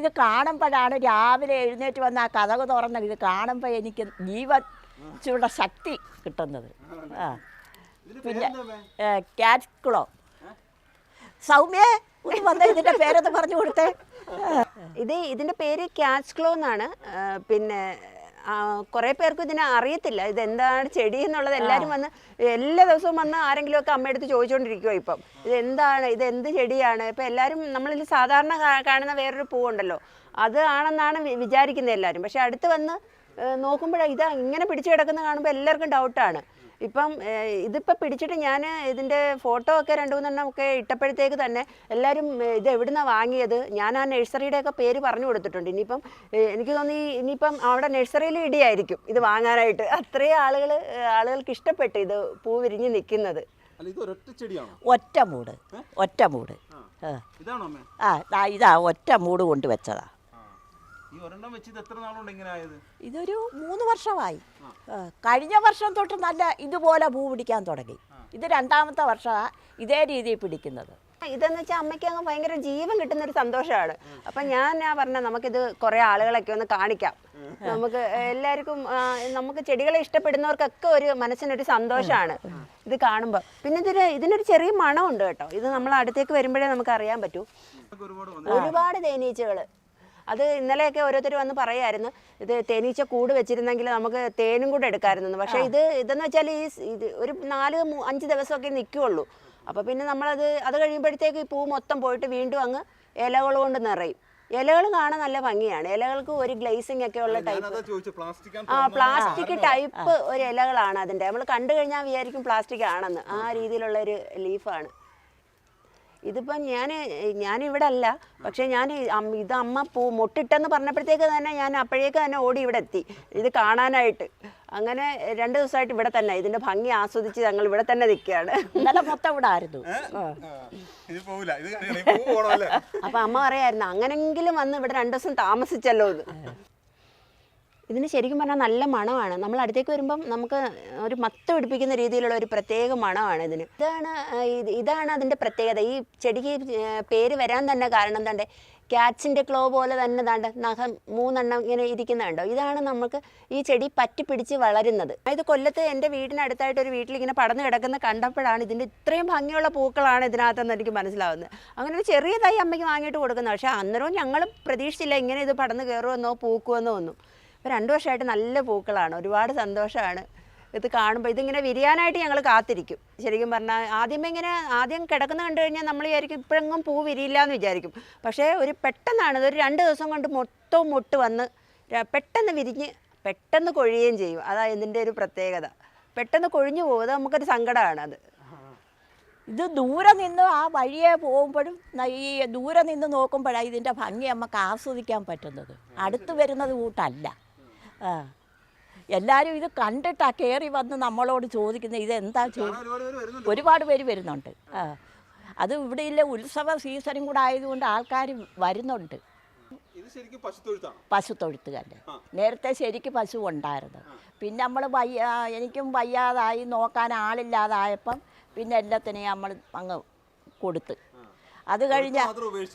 ഇത് കാണുമ്പോഴാണ് രാവിലെ എഴുന്നേറ്റ് വന്ന ആ കഥക് തുറന്ന ഇത് കാണുമ്പോൾ എനിക്ക് ജീവൻ ചൂടെ ശക്തി കിട്ടുന്നത്. ആ. പിന്നെ? ക്യാറ്റ് കുളോ സൗമ്യേ വന്ന ഇതിന്റെ പേരൊന്ന് പറഞ്ഞു കൊടുത്തേ. ഇത് ഇതിന്റെ പേര് ക്യാച്ച് ക്ലോ എന്നാണ്. പിന്നെ കുറെ പേർക്ക് ഇതിനെ അറിയത്തില്ല. ഇത് എന്താണ് ചെടി എന്നുള്ളത് എല്ലാവരും വന്ന് എല്ലാ ദിവസവും വന്ന് ആരെങ്കിലും ഒക്കെ അമ്മയെടുത്ത് ചോദിച്ചുകൊണ്ടിരിക്കുമോ ഇപ്പം. ഇത് എന്താണ് ഇത് എന്ത് ചെടിയാണ്? ഇപ്പം എല്ലാവരും നമ്മളിൽ സാധാരണ കാണുന്ന വേറൊരു പൂവുണ്ടല്ലോ. അത് ആണെന്നാണ് വിചാരിക്കുന്നത് എല്ലാവരും പക്ഷെ അടുത്ത് വന്ന് നോക്കുമ്പോഴാണ് ഇത് ഇങ്ങനെ പിടിച്ചു കിടക്കുന്ന കാണുമ്പോൾ എല്ലാവർക്കും ഡൗട്ടാണ് ഇപ്പം ഇതിപ്പോൾ പിടിച്ചിട്ട് ഞാൻ ഇതിന്റെ ഫോട്ടോ ഒക്കെ രണ്ട് മൂന്നെണ്ണം ഒക്കെ ഇട്ടപ്പോഴത്തേക്ക് തന്നെ എല്ലാവരും ഇത് എവിടുന്നാണ് വാങ്ങിയത്? ഞാൻ ആ നഴ്സറിയുടെ ഒക്കെ പേര് പറഞ്ഞു കൊടുത്തിട്ടുണ്ട്. ഇനിയിപ്പം എനിക്ക് തോന്നി ഇനിയിപ്പം അവിടെ നഴ്സറിയിൽ ഇടിയായിരിക്കും ഇത് വാങ്ങാനായിട്ട്. അത്രയും ആളുകൾ ആളുകൾക്ക് ഇഷ്ടപ്പെട്ടു ഇത് പൂ വിരിഞ്ഞ് നിൽക്കുന്നത്. അല്ല ഇത് ഒരൊറ്റ ചെടിയാണോ? ഒറ്റ മൂട്. ഒറ്റ മൂട്. ആ. ഇതാണോ അമ്മേ? ആ ഇതാ ഒറ്റ മൂട് കൊണ്ട് വെച്ചതാ. ആ. ഈ ഒരെണ്ണം വെച്ച് ഇത് എത്ര നാളുകൊണ്ട് ഇങ്ങനെ ആയത്? ഇതൊരു മൂന്ന് വർഷമായി. കഴിഞ്ഞ വർഷം തൊട്ട് നല്ല ഇതുപോലെ പൂ പിടിക്കാൻ തുടങ്ങി. ഇത് രണ്ടാമത്തെ വർഷമാണ് ഇതേ രീതിയിൽ പിടിക്കുന്നത്. ഇതെന്ന് വെച്ചാൽ അമ്മയ്ക്ക് അങ്ങ് ഭയങ്കര ജീവൻ കിട്ടുന്ന ഒരു സന്തോഷമാണ്. അപ്പം ഞാൻ ഞാൻ പറഞ്ഞ നമുക്കിത് കുറേ ആളുകളൊക്കെ ഒന്ന് കാണിക്കാം. നമുക്ക് എല്ലാവർക്കും നമുക്ക് ചെടികളെ ഇഷ്ടപ്പെടുന്നവർക്കൊക്കെ ഒരു മനസ്സിനൊരു സന്തോഷമാണ് ഇത് കാണുമ്പോൾ പിന്നെ ഇതിന് ഇതിനൊരു ചെറിയ മണമുണ്ട് കേട്ടോ. ഇത് നമ്മൾ അടുത്തേക്ക് വരുമ്പോഴേ നമുക്ക് അറിയാൻ പറ്റൂ ഒരുപാട് വന്നു. ഒരുപാട് തേനീച്ചകൾ അത് ഇന്നലെയൊക്കെ ഓരോരുത്തർ വന്ന് പറയായിരുന്നു ഇത് തേനീച്ച കൂട് വെച്ചിരുന്നെങ്കിൽ നമുക്ക് തേനും കൂടെ എടുക്കാമായിരുന്നു പക്ഷേ ഇത് ഇതെന്ന് വെച്ചാൽ ഈ ഇത് ഒരു നാല് അഞ്ച് ദിവസമൊക്കെ നിൽക്കുകയുള്ളൂ അപ്പോൾ പിന്നെ നമ്മളത് അത് കഴിയുമ്പോഴത്തേക്ക് ഈ പൂ മൊത്തം പോയിട്ട് വീണ്ടും അങ്ങ് ഇലകൾ കൊണ്ട് നിറയും. ഇലകൾ കാണാൻ നല്ല ഭംഗിയാണ്. ഇലകൾക്ക് ഒരു ഗ്ലേസിംഗ് ഒക്കെ ഉള്ള ടൈപ്പ്. ആ പ്ലാസ്റ്റിക് ടൈപ്പ് ഒരു ഇലകളാണ് അതിന്റെ നമ്മൾ കണ്ടു കഴിഞ്ഞാൽ വിചാരിക്കും പ്ലാസ്റ്റിക് ആണെന്ന്. ആ. രീതിയിലുള്ള ഒരു ലീഫാണ്. ഇതിപ്പം ഞാൻ ഞാനിവിടെ അല്ല പക്ഷേ ഞാൻ ഇത് അമ്മ പൂ മുട്ടിട്ടെന്ന് പറഞ്ഞപ്പോഴത്തേക്ക് തന്നെ ഞാൻ അപ്പോഴേക്ക് തന്നെ ഓടി ഇവിടെ എത്തി. ഇത് കാണാനായിട്ട്. അങ്ങനെ രണ്ട് ദിവസമായിട്ട് ഇവിടെ തന്നെ. ഇതിന്റെ ഭംഗി ആസ്വദിച്ച് ഞങ്ങൾ ഇവിടെ തന്നെ നിൽക്കുകയാണ്. ഇന്നലെ മൊത്തം ഇവിടെ ആയിരുന്നു. അപ്പൊ ഇത് പോവില്ല. ഇത് കണ്ടില്ലേ? ഈ അല്ലേ അപ്പം അമ്മ പറയായിരുന്നു അങ്ങനെങ്കിലും വന്ന് ഇവിടെ രണ്ടു ദിവസം താമസിച്ചല്ലോ ഇത് ഇതിന് ശരിക്കും പറഞ്ഞാൽ നല്ല മണമാണ്. നമ്മൾ അടുത്തേക്ക് വരുമ്പം നമുക്ക് ഒരു മത്ത് പിടിപ്പിക്കുന്ന രീതിയിലുള്ള ഒരു പ്രത്യേക മണമാണ് ഇതിന്. ഇതാണ് ഇതാണ് അതിന്റെ പ്രത്യേകത. ഈ ചെടിക്ക് പേര് വരാൻ തന്നെ കാരണം എന്താണ്ട്? ക്യാറ്റ്സിന്റെ ക്ലോ പോലെ തന്നെ ദാണ്ട് നഖം മൂന്നെണ്ണം ഇങ്ങനെ ഇരിക്കുന്നുണ്ടോ? ഇതാണ് നമുക്ക് ഈ ചെടി പറ്റി പിടിച്ച് വളരുന്നത്. ഇത് കൊല്ലത്ത് എന്റെ വീടിനടുത്തായിട്ട് ഒരു വീട്ടിൽ ഇങ്ങനെ പടന്ന് കിടക്കുന്ന കണ്ടപ്പോഴാണ് ഇതിന്റെ ഇത്രയും ഭംഗിയുള്ള പൂക്കളാണ് ഇതിനകത്തെന്ന് എനിക്ക് മനസ്സിലാവുന്നത്. അങ്ങനെ ഒരു ചെറിയ തൈ അമ്മയ്ക്ക് വാങ്ങിയിട്ട് കൊടുക്കുന്നത്. പക്ഷേ അന്നേരവും ഞങ്ങൾ പ്രതീക്ഷിച്ചില്ല ഇങ്ങനെ ഇത് പടന്ന് കയറുമെന്നോ പൂക്കുമെന്നോ ഒന്നും. ഇപ്പോൾ രണ്ട് വർഷമായിട്ട് നല്ല പൂക്കളാണ്. ഒരുപാട് സന്തോഷമാണ്. ഇത് കാണുമ്പോൾ ഇതിങ്ങനെ വിരിയാനായിട്ട് ഞങ്ങൾ കാത്തിരിക്കും. ശരിക്കും പറഞ്ഞാൽ ആദ്യമേ ഇങ്ങനെ ആദ്യം കിടക്കുന്ന കണ്ടു കഴിഞ്ഞാൽ നമ്മൾ വിചാരിക്കും ഇപ്പോഴെങ്ങും പൂ വിരിയില്ല എന്ന് വിചാരിക്കും. പക്ഷേ ഒരു പെട്ടെന്നാണ് ഇതൊരു രണ്ട് ദിവസം കൊണ്ട് മൊത്തവും മൊട്ട് വന്ന് പെട്ടെന്ന് വിരിഞ്ഞ് പെട്ടെന്ന് കൊഴിയുകയും ചെയ്യും. അതാണ് ഇതിന്റെ ഒരു പ്രത്യേകത. പെട്ടെന്ന് കൊഴിഞ്ഞു പോകുന്നത് നമുക്കൊരു സങ്കടമാണ് അത്. ഇത് ദൂരെ നിന്ന് ആ വഴിയെ പോകുമ്പോഴും ഈ ദൂരെ നിന്ന് നോക്കുമ്പോഴാണ് ഇതിന്റെ ഭംഗി നമുക്ക് ആസ്വദിക്കാൻ പറ്റുന്നത്. അടുത്ത് വരുന്നത് കൂട്ടല്ല. ആ. എല്ലാവരും ഇത് കണ്ടിട്ടാ കയറി വന്ന് നമ്മളോട് ചോദിക്കുന്നത് ഇതെന്താ ചോ ഒരുപാട് പേര് വരുന്നുണ്ട്. ഒരുപാട് പേര് വരുന്നുണ്ട്. ആ. അത് ഇവിടെ ഇല്ല ഉത്സവ സീസണും കൂടെ ആയതുകൊണ്ട് ആൾക്കാർ വരുന്നുണ്ട്. പശു തൊഴുത്തുകല്ല് നേരത്തെ ശരിക്ക് പശു ഉണ്ടായിരുന്നു. പിന്നെ നമ്മൾ വയ്യ എനിക്കും വയ്യാതായി നോക്കാൻ ആളില്ലാതായപ്പം പിന്നെ എല്ലാത്തിനെയും നമ്മൾ അങ്ങ് കൊടുത്ത്. അത് കഴിഞ്ഞ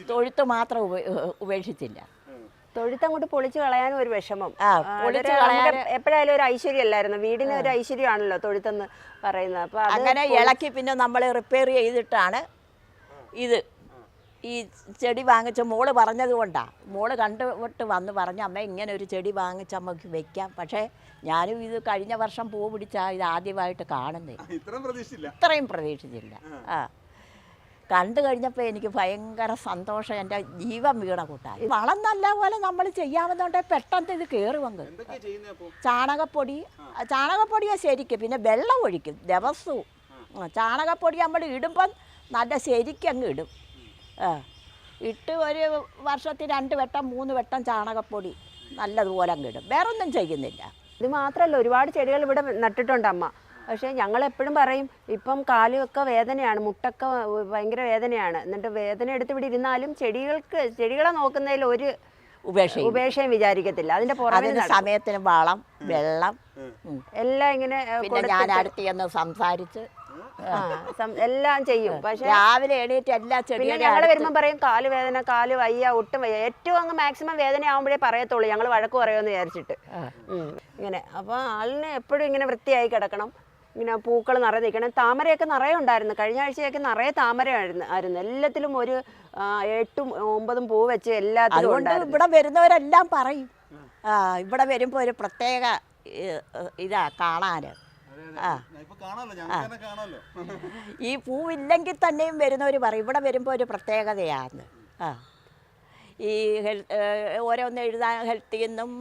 തൊഴുത്ത് മാത്രം ഉപേ- ഉപേക്ഷിച്ചില്ല. തൊഴുത്തങ്ങോട്ട് പൊളിച്ചു കളയാനും ഒരു വിഷമം. എപ്പോഴായാലും ഒരു ഐശ്വര്യമല്ലായിരുന്നു വീടിന് ഒരു ഐശ്വര്യമാണല്ലോ തൊഴുത്തെന്ന് പറയുന്നത്. അപ്പൊ അങ്ങനെ ഇളക്കി പിന്നെ നമ്മൾ റിപ്പയർ ചെയ്തിട്ടാണ് ഇത്. ഈ ചെടി വാങ്ങിച്ച മോൾ പറഞ്ഞത് കൊണ്ടാണ് മോൾ കണ്ടുവിട്ട് വന്ന് പറഞ്ഞ അമ്മ ഇങ്ങനെ ഒരു ചെടി വാങ്ങിച്ച് നമുക്ക് വെക്കാം. പക്ഷേ ഞാനും ഇത് കഴിഞ്ഞ വർഷം പൂ പിടിച്ചാൽ ഇത് ആദ്യമായിട്ട് കാണുന്നേ. ഇത്രയും പ്രതീക്ഷിച്ചില്ല. ആ. കണ്ടു കഴിഞ്ഞപ്പോൾ എനിക്ക് ഭയങ്കര സന്തോഷം. എന്റെ ജീവൻ വീണ കൂട്ടായി. വളം നല്ല പോലെ നമ്മൾ ചെയ്യാമെന്നുണ്ടെങ്കിൽ പെട്ടെന്ന് ഇത് കയറുമെങ്കിൽ ചാണകപ്പൊടി ചാണകപ്പൊടിയെ ശരിക്കും. പിന്നെ വെള്ളം ഒഴിക്കും. ദിവസവും. ചാണകപ്പൊടി നമ്മൾ ഇടുമ്പം നല്ല ശരിക്കും അങ്ങ് ഇടും. ആ ഇട്ട് ഒരു വർഷത്തിൽ രണ്ട് വട്ടം മൂന്ന് വട്ടം ചാണകപ്പൊടി നല്ലതുപോലെ അങ്ങ് ഇടും. വേറൊന്നും ചെയ്യുന്നില്ല. ഇത് മാത്രമല്ല ഒരുപാട് ചെടികൾ ഇവിടെ നട്ടിട്ടുണ്ട് അമ്മ. പക്ഷേ ഞങ്ങൾ എപ്പോഴും പറയും ഇപ്പം കാലുമൊക്കെ വേദനയാണ് മുട്ടൊക്കെ ഭയങ്കര വേദനയാണ്. എന്നിട്ട് വേദന എടുത്ത് ഇവിടെ ഇരുന്നാലും ചെടികൾക്ക് ചെടികളെ നോക്കുന്നതിൽ ഒരു ഉപേക്ഷ ഉപേക്ഷയും വിചാരിക്കത്തില്ല. അതിന്റെ പുറമെ സമയത്തിന് വളം വെള്ളം എല്ലാം ഇങ്ങനെ പിന്നെ ഞാൻ അടുത്ത് ചെന്ന് സംസാരിച്ച്. എല്ലാം ചെയ്യും. പക്ഷെ രാവിലെ എണീറ്റ് എല്ലാ ചെടിയും ഞങ്ങൾ വരുമ്പോ വരുമ്പോൾ പറയും കാൽ വേദന കാൽ വയ്യ ഒട്ടും വയ്യ. ഏറ്റവും അങ്ങ് മാക്സിമം വേദന ആവുമ്പോഴേ പറയത്തുള്ളൂ ഞങ്ങൾ വഴക്ക് പറയുമെന്ന് വിചാരിച്ചിട്ട്. ഇങ്ങനെ. അപ്പോൾ ആളിന് എപ്പോഴും ഇങ്ങനെ വൃത്തിയായി കിടക്കണം. ഇങ്ങനെ പൂക്കൾ നിറയെ നിൽക്കണം. താമരയൊക്കെ നിറയെ ഉണ്ടായിരുന്നു. കഴിഞ്ഞ ആഴ്ചയൊക്കെ നിറയെ താമരയായിരുന്നു ആയിരുന്നു. എല്ലാത്തിലും ഒരു എട്ടും ഒമ്പതും പൂ വെച്ച് എല്ലാത്തിലും ഇവിടെ വരുന്നവരെല്ലാം പറയും. ആ ഇവിടെ വരുമ്പോൾ ഒരു പ്രത്യേക ഇതാ കാണാൻ ഈ പൂവില്ലെങ്കിൽ തന്നെയും വരുന്നവർ പറയും. ഇവിടെ വരുമ്പോൾ ഒരു പ്രത്യേകതയാണ് ആ. ഈ ഓരോ ഓരോന്ന് എഴുതാൻ ഹെൽത്തിൽ നിന്നും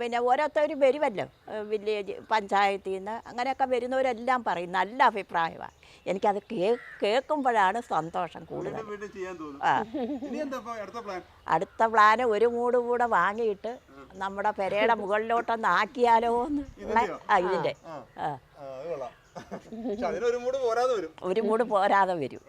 പിന്നെ ഓരോരുത്തർ വരുമല്ലോ വില്ലേജ് പഞ്ചായത്തിൽ നിന്ന് അങ്ങനെയൊക്കെ വരുന്നവരെല്ലാം പറയും. നല്ല അഭിപ്രായമാണ്. എനിക്കത് കേ കേൾക്കുമ്പോഴാണ് സന്തോഷം കൂടുതൽ. അടുത്ത പ്ലാന് ഒരു മൂട് കൂടെ വാങ്ങിയിട്ട് നമ്മുടെ പെരയുടെ മുകളിലോട്ടൊന്ന് ആക്കിയാലോ എന്ന്. ആ ഇതിന്റെ ഒരു മൂട് പോരാതെ വരും.